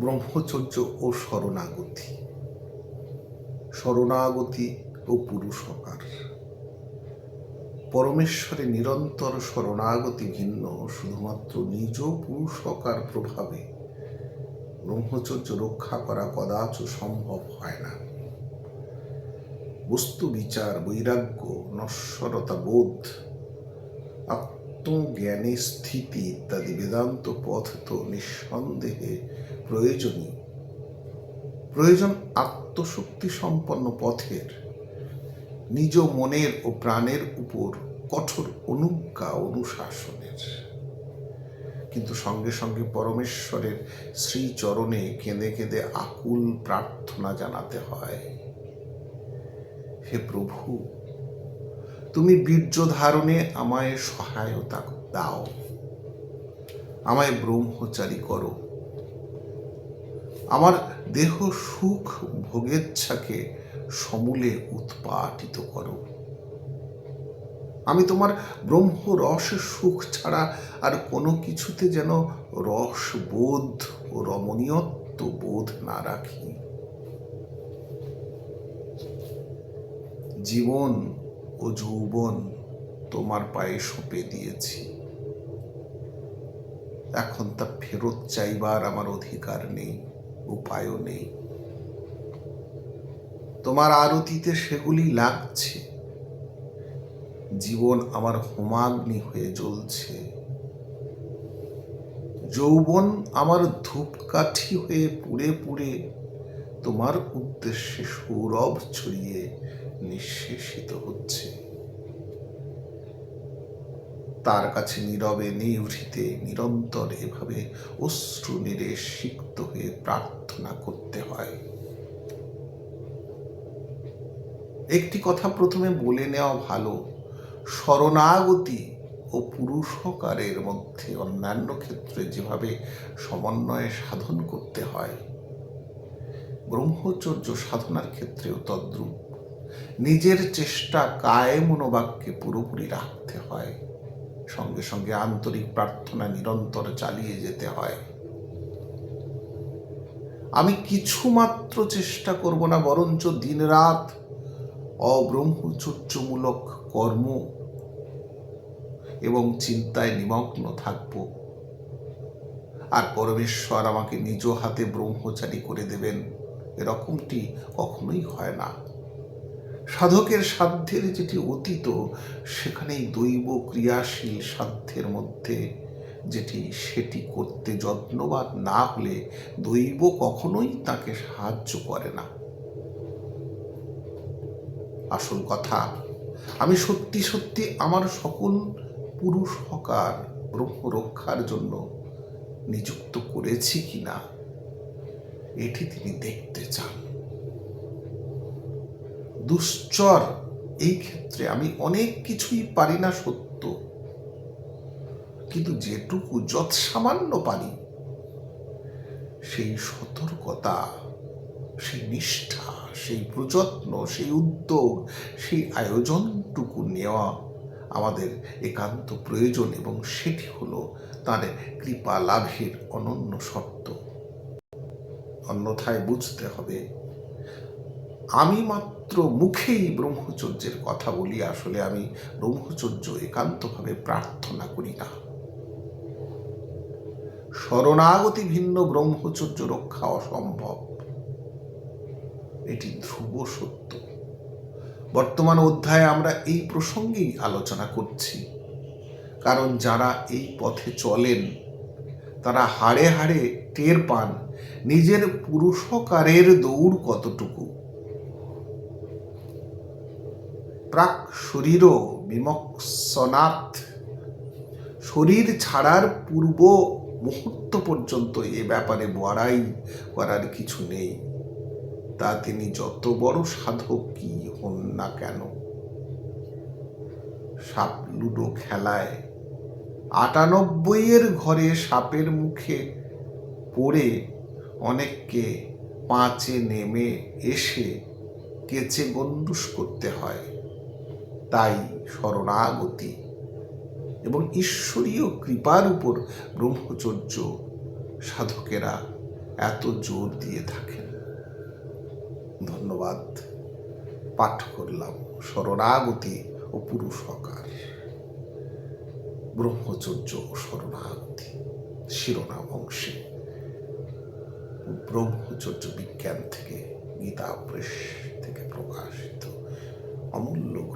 ব্রহ্মচর্য ও শরণাগতি। শরণাগতি ও পুরুষকার। পরমেশ্বরে নিরন্তর শরণাগতি ভিন্ন শুধুমাত্র নিজ পুরুষকার প্রভাবে ব্রহ্মচর্য রক্ষা করা কদাচ সম্ভব হয় না। বস্তু বিচার, বৈরাগ্য নশ্বরতা বোধ আত্মজ্ঞানে স্থিতি ইত্যাদি বেদান্ত পথ তো নিঃসন্দেহে প্রয়োজনীয়। প্রয়োজন আত্মশক্তি সম্পন্ন পথের, নিজ মনের ও প্রাণের উপর কঠোর অনুজ্ঞা অনুশাসনের। কিন্তু সঙ্গে সঙ্গে পরমেশ্বরের শ্রীচরণে কেঁদে কেঁদে আকুল প্রার্থনা জানাতে হয়, হে প্রভু তুমি বীর্য ধারণে আমায় সহায়তা দাও। আমায় ব্রহ্মচারী করো। আমার দেহ সুখ ভোগেচ্ছাকে সমূলে উৎপাটিত করো। আমি তোমার ব্রহ্ম রস সুখ ছাড়া আর কোনো কিছুতে যেন রস বোধ ও রমণীয়ত্ব বোধ না রাখি। জীবন ও যৌবন তোমার পায়ে সঁপে দিয়েছি। এখন তা ফেরত চাইবার আমার অধিকার নেই, উপায়ও নেই। তোমার আরতিতে সেগুলি লাগছে। জীবন আমার হোমাগ্নি হয়ে জ্বলছে। যৌবন আমার ধূপকাঠি হয়ে পুড়ে পুড়ে তোমার উদ্দেশ্যে সৌরভ ছড়িয়ে নিঃশেষিত হচ্ছে। তার কাছে নীরবে, নিভৃতে, নিরন্তর এভাবে অশ্রু নিরে সিক্ত হয়ে প্রার্থনা করতে হয়। একটি কথা প্রথমে বলে নেওয়া ভালো। শরণাগতি ও পুরুষকারের মধ্যে অন্যান্য ক্ষেত্রে যেভাবে সমন্বয়ে সাধন করতে হয়, ব্রহ্মচর্য সাধনার ক্ষেত্রেও তদ্রূপ। নিজের চেষ্টা কায়ে মনোবাক্যে পুরোপুরি রাখতে হয়। সঙ্গে সঙ্গে আন্তরিক প্রার্থনা নিরন্তর চালিয়ে যেতে হয়। আমি কিছুমাত্র চেষ্টা করব না, বরঞ্চ দিনরাত অব্রহ্মচর্যমূলক কর্ম এবং চিন্তায় নিমগ্ন থাকব। আর পরমেশ্বর আমাকে নিজ হাতে ব্রহ্মচারী করে দেবেন, এরকমটি কখনোই হয় না। সাধকের সাধ্যের যেটি অতীত, সেখানেই দৈব ক্রিয়াশীল সাধ্যের মধ্যে যেটি, সেটি করতে যত্নবান না হলে দৈব কখনোই তাকে সাহায্য করে না। আসল কথা, আমি সত্যি সত্যি আমার সকল পুরুষ হকার, ব্রহ্ম রক্ষার জন্য নিযুক্ত করেছি কিনা, এটি তিনি দেখতে চান। দুশ্চর। এই ক্ষেত্রে আমি অনেক কিছুই পারি না সত্য। কিন্তু যেটুকু যত সামান্য পারি, সেই সতর্কতা, সেই নিষ্ঠা, সেই প্রযত্ন, সেই উদ্যোগ, সেই আয়োজনটুকু নেওয়া আমাদের একান্ত প্রয়োজন এবং সেটি হলো তার কৃপা লাভের অনন্য শর্ত। অন্যথায় বুঝতে হবে, আমি মাত্র মুখেই ব্রহ্মচর্যের কথা বলি, আসলে আমি ব্রহ্মচর্য একান্তভাবে প্রার্থনা করি না। শরণাগতি ভিন্ন, ব্রহ্মচর্য রক্ষা অসম্ভব। এটি ধ্রুব সত্য। বর্তমান অধ্যায়ে আমরা এই প্রসঙ্গেই আলোচনা করছি। কারণ যারা এই পথে চলেন, তারা হাড়ে হাড়ে টের পান, নিজের পুরুষকারের দৌড় কতটুকু। প্রাক শরীরও বিমক্ষণাৎ শরীর ছাড়ার পূর্ব মুহূর্ত পর্যন্ত এ ব্যাপারে বড়াই করার কিছু নেই। তা তিনি যত বড় সাধক কি হন না কেন? সাপ লুডো খেলায় আটানব্বইয়ের ঘরে সাপের মুখে পড়ে অনেককে পাঁচে নেমে এসে কেচে গন্ডুস করতে হয়। তাই শরণাগতি। এবং ঈশ্বরীয় কৃপার উপর ব্রহ্মচর্য সাধকেরা এত জোর দিয়ে থাকেন। ধন্যবাদ। পাঠ করলাম শরণাগতি ও পুরুষ হকার ব্রহ্মচর্য ও শরণাগতি শিরোনাম অংশে। ব্রহ্মচর্য বিজ্ঞান থেকে গীতা প্রেস থেকে প্রকাশিত অমূল্য